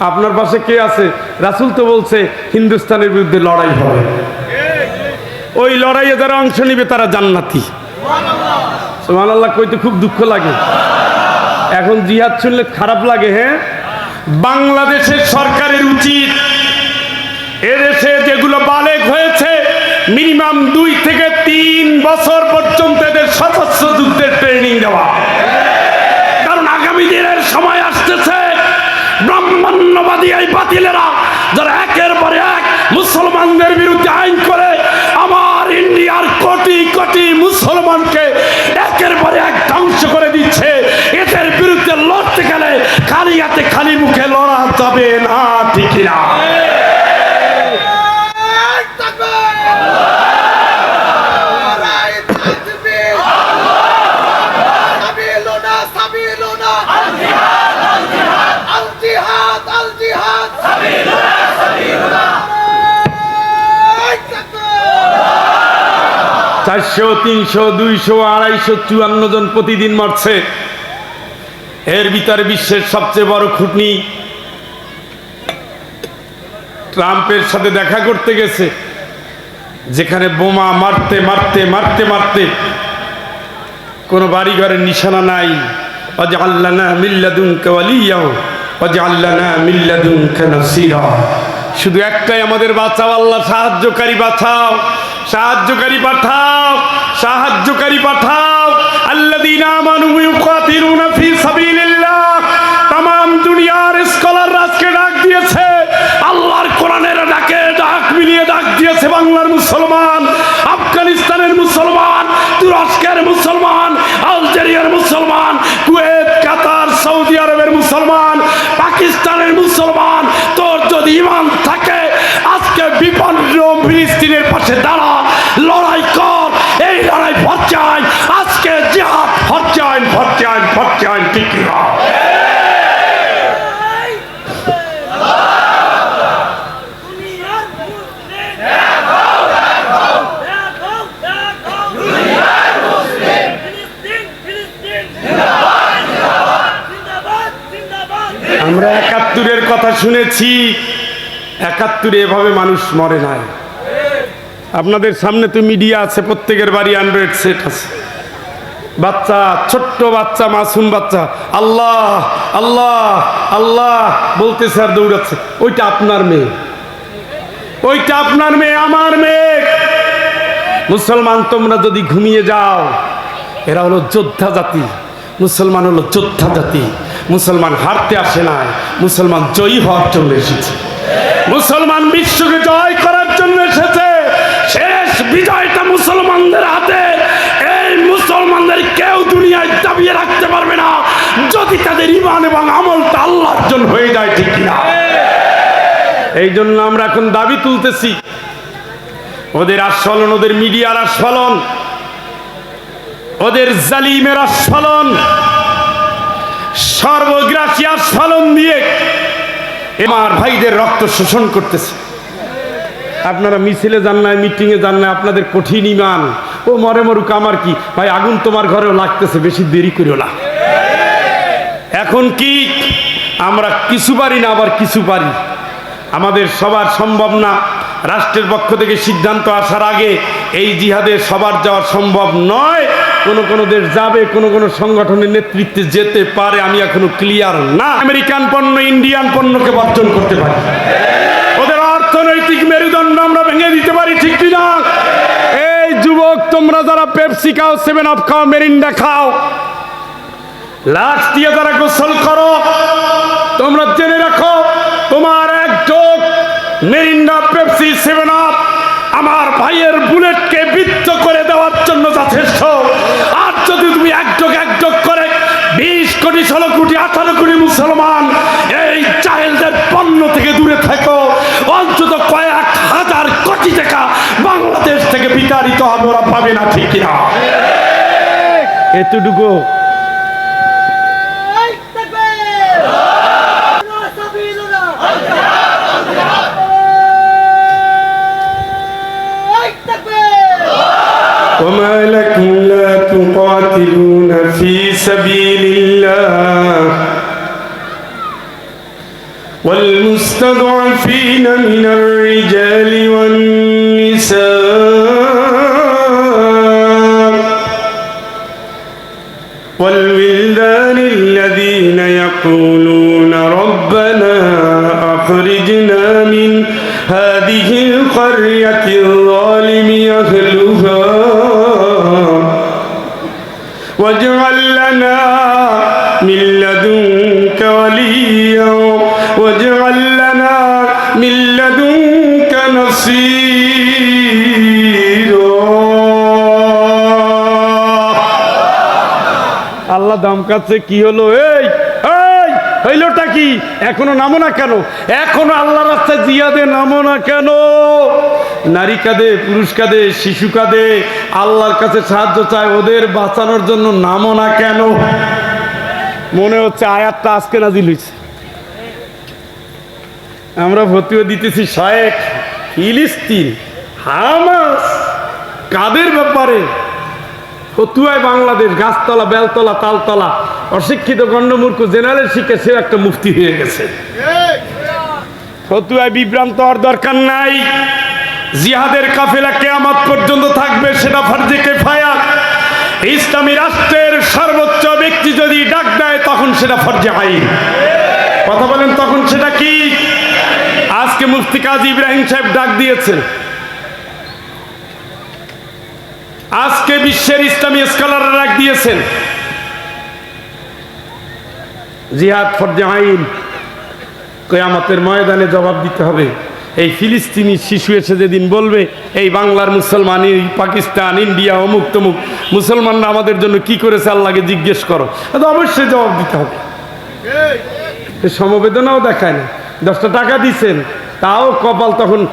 আপনার পাশে কে আছে? রাসুল তো বলছে, হিন্দুস্তানের বিরুদ্ধে লড়াই হবে। ওই লড়াইয়ে যারা অংশ নিবে, তারা জান্নাতি। সোমান আল্লাহ কইতে খুব দুঃখ লাগে। এখন জিহাদ শুনলে খারাপ লাগে হ্যাঁ? বাংলাদেশের সরকারের উচিত, এদেশে যেগুলো বালেক হয়েছে, মিনিমাম দুই থেকে তিন বছর পর্যন্ত এদের সশস্ত্র যুদ্ধের ট্রেনিং দেওয়া। কারণ আগামী দিনের সময় আসতেছে। ব্রাহ্মণ্যবাদী এই বাতিলেরা যারা একের পরে এক মুসলমানদের বিরুদ্ধে আইন করে, আমার ইন্ডিয়ার কোটি কোটি মুসলমানকে একের পরে এক ধ্বংস করে দিচ্ছে। এদের বিরুদ্ধে লড়তে গেলে খালি হাতে খালি মুখে লড়া যাবে না। চারশো, তিনশো, দুইশো, আড়াইশো, চুয়ান্ন জন প্রতিদিন মরছে। এর ভিতরে বিশ্বের সবচেয়ে বড় খুঁটনি ট্রাম্পের সাথে দেখা করতে গেছে, যেখানে বোমা মারতে মারতে মারতে মারতে কোনো বাড়িঘরের নিশানা নাই। কানাসিরা শুধু একটাই আমাদের বাঁচাও আল্লাহ সাহায্যকারী বাঁচাও। সাহায্যকারী পাঠাও সাহায্যকারী পাঠাও। আল্লাহ তাম দুনিয়ার স্কলার আজকে ভরচাইন ঠিক আমরা একাত্তরের কথা শুনেছি। একাত্তরে এভাবে মানুষ মরে নাই। আপনাদের সামনে তো মিডিয়া আছে, প্রত্যেকের বাড়ি অ্যান্ড্রয়েড সেট আছে। বাচ্চা, ছোট্ট বাচ্চা, মাসুম বাচ্চা। আল্লাহ আল্লাহ আল্লাহ বলতে স্যার দৌড়াচ্ছে। ওইটা আপনার মেয়ে। ওইটা আপনার মেয়ে, আমার মেয়ে। মুসলমান, তোমরা যদি ঘুমিয়ে যাও, এরা হলো যোদ্ধা জাতি। মুসলমান হলো যোদ্ধা জাতি। মুসলমান হারতে আসে নাই। মুসলমান জয়ী হওয়ার জন্য এসেছে। মুসলমান বিশ্বকে জয় করার জন্য এসেছে। শেষ বিজয়টা মুসলমানদের হাতে। মুসলমানদের কেউ দুনিয়ায় দাবিয়ে রাখতে পারবে না যদি তাদের ইমান এবং আমলটা আল্লাহর জন্য হয়ে যায়, ঠিক কিনা? এই জন্য আমরা এখন দাবি তুলতেছি। ওদের আস্ফলন ওদের মিডিয়ার আস্ফলন ওদের জালিমের আস্ফলন সর্বগ্রাসী আস্ফলন দিয়ে আমার ভাইদের রক্ত শোষণ করতেছে। আপনারা মিছিলে যান না মিটিংয়ে যান না আপনাদের কঠিন ইমান ও মরে মরুক, আমার কি? ভাই, আগুন তোমার ঘরেও লাগতেছে, বেশি দেরি করিও না। এখন কি? আমরা কিছু পারি না, আবার কিছু পারি। আমাদের সবার সম্ভব না। রাষ্ট্রের পক্ষ থেকে সিদ্ধান্ত আসার আগে এই জিহাদে সবার যাওয়া সম্ভব নয়। কোন কোন দেশ যাবে, কোন কোন সংগঠনের নেতৃত্বে যেতে পারে, আমি এখনও ক্লিয়ার না। আমেরিকান পণ্য, ইন্ডিয়ান পণ্যকে বর্জন করতে পারি। ওদের অর্থনৈতিক মেরুদণ্ড আমরা ভেঙে দিতে পারি, ঠিক তোমরা যারা পেপসি খাও সেভেন আপ খাও মেরিন্ডা খাও, লাশ দিয়ে যারা গোসল করো, তোমরা জেনে রাখো, তোমার এক যোগ মেরিন্ডা পেপসি সেভেন আপ আমার ভাইয়ের বুলেটকে বৃত্ত করে দেওয়ার জন্য যথেষ্ট। আর যদি তুমি এক যোগ এক যোগ করে বিশ কোটি, ষোলো কোটি, আঠারো কোটি মুসলমান এই চাইল্ডের পণ্য থেকে দূরে থাকো বিতাড়িত হবে ওরা পাবে না ঠিক না এতটুকু سبيلنا وما لكم لا تقاتلون في سبيل الله والمستضعفين من الرجال والنساء والولدان الذين يقولون ربنا أخرجنا من هذه القرية الظالم أهلها আল্লাহ দমকাচ্ছে কি হলো? এই এই, হইলোটা কি? এখনও নামো না কেন? এখনও আল্লাহ রাস্তায় জিয়াদে নামো না কেন? নারী কাঁদে, পুরুষ কাঁদে, শিশু কাঁদে, আল্লাহর কাছে সাহায্য চায়, ওদের বাঁচানোর জন্য নামো না কেন? মনে হচ্ছে আয়াতটা আজকে নাজিল হয়েছে আমরা ভর্তিও দিতেছি শায়েক ফিলিস্তিন, হামাস, কাদের ব্যাপারে? ফতুয়ায় বাংলাদেশ, গাছতলা, বেলতলা, তালতলা, অশিক্ষিত গণ্ডমূর্খ জেনারেল শিখে সে একটা মুফতি হয়ে গেছে। ফতুয়ায় বিভ্রান্ত হওয়ার দরকার নাই। জিহাদের কাফেলা কেয়ামত পর্যন্ত থাকবে, সেটা ফার্জে কেফায়া। ইসলামী রাষ্ট্রের সর্বোচ্চ ব্যক্তি যদি ডাক দেয়, তখন সেটা ফর্জে আইন। কথা বলেন, তখন সেটা কি? আজকে মুফতি কাজী ইব্রাহিম সাহেব ডাক দিয়েছেন। আজকে বিশ্বের ইসলামী স্কলাররা ডাক দিয়েছেন। জিহাদ ফর্জে আইন। কেয়ামতের ময়দানে জবাব দিতে হবে। এই ফিলিস্তিনি শিশু এসে যেদিন বলবে, এই বাংলার মুসলমান পাকিস্তান, ইন্ডিয়া, অমুক তমুক, মুসলমানরা আমাদের জন্য কি করেছে আল্লাহকে জিজ্ঞেস করো। তো অবশ্যই জবাব দিতে হবে। সমবেদনাও দেখায় না। দশটা টাকা দিছেন, তাও কপাল তখন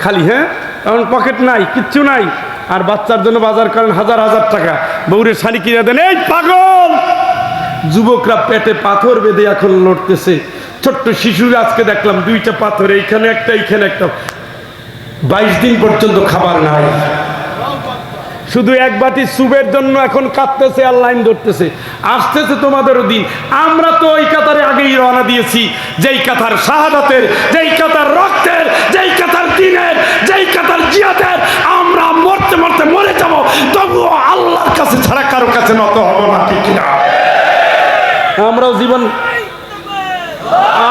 খালি হ্যাঁ? তখন পকেট নাই, কিচ্ছু নাই। আর বাচ্চার জন্য বাজার করেন হাজার হাজার টাকা। বউরে শাড়ি কিনে দেন, এই পাগল! যুবকরা পেটে পাথর বেঁধে এখন লড়তেছে। ছোট্ট শিশুরা আজকে দেখলাম দুইটা পাথর, এইখানে একটা এইখানে একটা। বাইশ দিন পর্যন্ত খাবার নাই। শুধু এক বাটি সুপের জন্য এখন কাঁদতেছে আর লাইন ধরতেছে। আসতেছে তোমাদেরও দিন। আমরা তো ওই কাতারে আগেই রওনা দিয়েছি। যেই কাতার শাহাদাতের, যেই কাতার রক্তের, যেই কাতার দিনের যেই কাতার জিয়াদের আমরা মরতে মরতে মরে যাব, তবুও আল্লাহর কাছে ছাড়া কারও কাছে নত হব না, ঠিক না আমরাও জীবন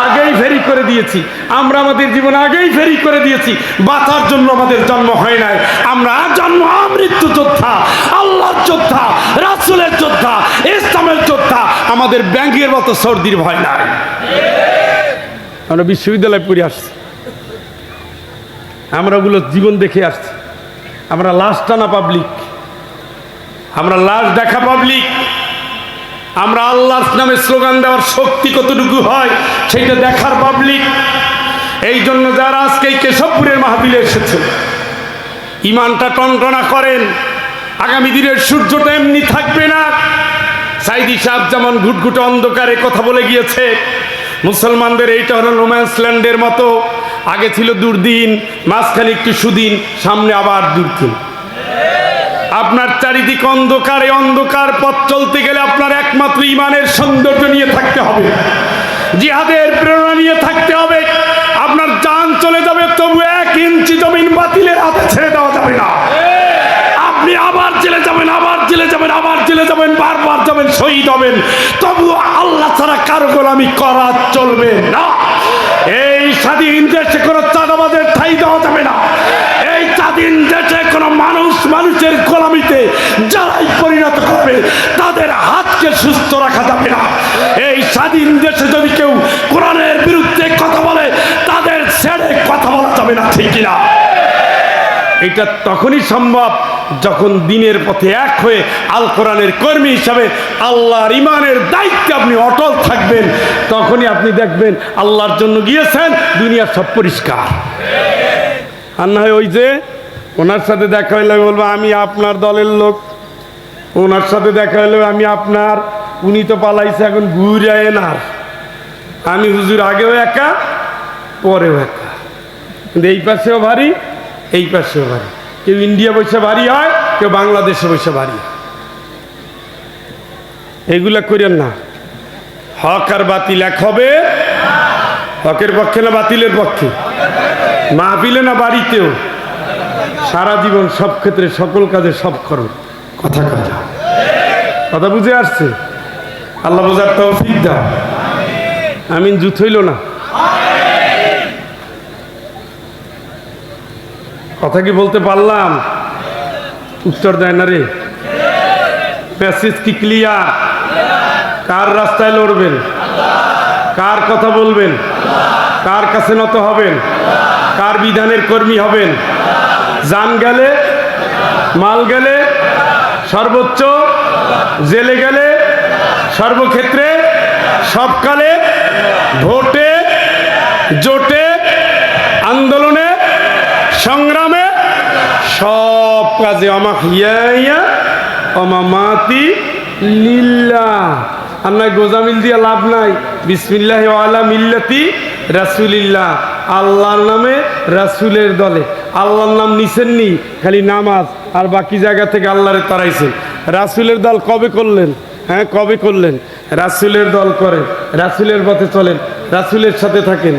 আগেই ফেরি করে দিয়েছি। আমরা আমাদের জীবন আগেই ফেরি করে দিয়েছি। বাঁচার জন্য আমাদের জন্ম হয় নাই। আমরা জন্ম আমৃত্যু যোদ্ধা, আল্লাহর যোদ্ধা, রাসুলের যোদ্ধা, ইসলামের যোদ্ধা। আমাদের ব্যাংকের মতো সর্দির ভয় নাই। আমরা বিশ্ববিদ্যালয়ে পড়ে আসছি। আমরা ওগুলো জীবন দেখে আসছি। আমরা লাশ টানা পাবলিক আমরা লাশ দেখা পাবলিক আমরা আল্লাহর নামে স্লোগান দেওয়ার শক্তি কতটুকু হয়, সেটা দেখার পাবলিক এই জন্য যারা আজকে এই কেশবপুরের মাহবিলে এসেছে ইমানটা টনটনা করেন। আগামী দিনের সূর্যটা এমনি থাকবে না। সাইদি সাহেব যেমন ঘুটঘুটে অন্ধকারে কথা বলে গিয়েছে। মুসলমানদের এইটা হলো রোম্যান্স ল্যান্ডের মতো। আগে ছিল দুর্দিন, মাঝখানে একটু সুদিন, সামনে আবার দুর্দিন। আপনার চারিদিক অন্ধকারে, অন্ধকার পথ চলতে গেলে আপনার একমাত্র ইমানের সৌন্দর্য নিয়ে থাকতে হবে। জিহাদের প্রেরণা নিয়ে থাকতে হবে। আপনার যান চলে যাবে, তবু এক ইঞ্চি জমিন বাতিলের হাতে ছেড়ে দেওয়া যাবে না। আপনি আবার জেলে যাবেন, আবার জেলে যাবেন, আবার জেলে যাবেন, বারবার যাবেন, শহীদ হবেন। তবু আল্লাহ ছাড়া কারও গোলামি করা চলবে না। এই স্বাধীন দেশে কোনো চাঁদাবাদের ঠাই দেওয়া যাবে না। এই স্বাধীন দেশে কোনো মানুষ মানুষের গোলামিতে যারাই পরিণত করবে, তাদের হাতকে সুস্থ রাখা যাবে না। এই স্বাধীন দেশে যদি কেউ কোরআনের বিরুদ্ধে কথা বলে, তাদের ছেড়ে কথা বলা যাবে না, ঠিক কিনা? এটা তখনই সম্ভব যখন দিনের পথে এক হয়ে আল কোরআনের কর্মী হিসাবে আল্লাহর ইমানের দায়িত্বে আপনি অটল থাকবেন, তখনই আপনি দেখবেন আল্লাহর জন্য গিয়েছেন, দুনিয়া সব পরিষ্কার। আর না হয় ওই যে ওনার সাথে দেখা হইলে বলব, আমি আপনার দলের লোক। ওনার সাথে দেখা হইলে আমি আপনার, উনি তো পালাইছে এখন ঘুরে এনার। আমি হুজুর আগেও একা, পরেও একা। কিন্তু এই পাশেও ভারী এই পাশেও ভারী কেউ ইন্ডিয়া বসে ভারী হয়, কেউ বাংলাদেশে বসে ভারী হয়। এগুলা করেন না। হক আর বাতিল এক হবে। হকের পক্ষে না বাতিলের পক্ষে? মাহফিলে না বাড়িতেও? সারা জীবন সব ক্ষেত্রে সকল কাজে সব করো কথা কথা কথা বুঝে আসছে? আল্লাহ বোঝার তৌফিক দাও আমিন জুত হইল না। কথা কি বলতে পারলাম? উত্তর দেয় না রে। কি ক্লিয়ার কার রাস্তায় লড়বেন? কার কথা বলবেন? কার কাছে নত হবেন? কার বিধানের কর্মী হবেন? জান গেলে, মাল গেলে, সর্বোচ্চ জেলে গেলে, সর্বক্ষেত্রে সবকালে ভোটে, জোটে, আন্দোলনে সংগ্রামে সব কাজে অমা হিয়া অমা মাতি লিল্লা। আর নয় গোজামিল দিয়া লাভ নাই। বিসমিল্লাহ আলা মিল্লাতি রাসুলিল্লাহ। আল্লাহর নামে রাসুলের দলে। আল্লাহর নাম নিছেননি খালি নামাজ। আর বাকি জায়গা থেকে আল্লাহরে তারাইছেন। রাসুলের দল কবে করলেন? হ্যাঁ কবে করলেন? রাসুলের দল করেন। রাসুলের পথে চলেন। রাসুলের সাথে থাকেন।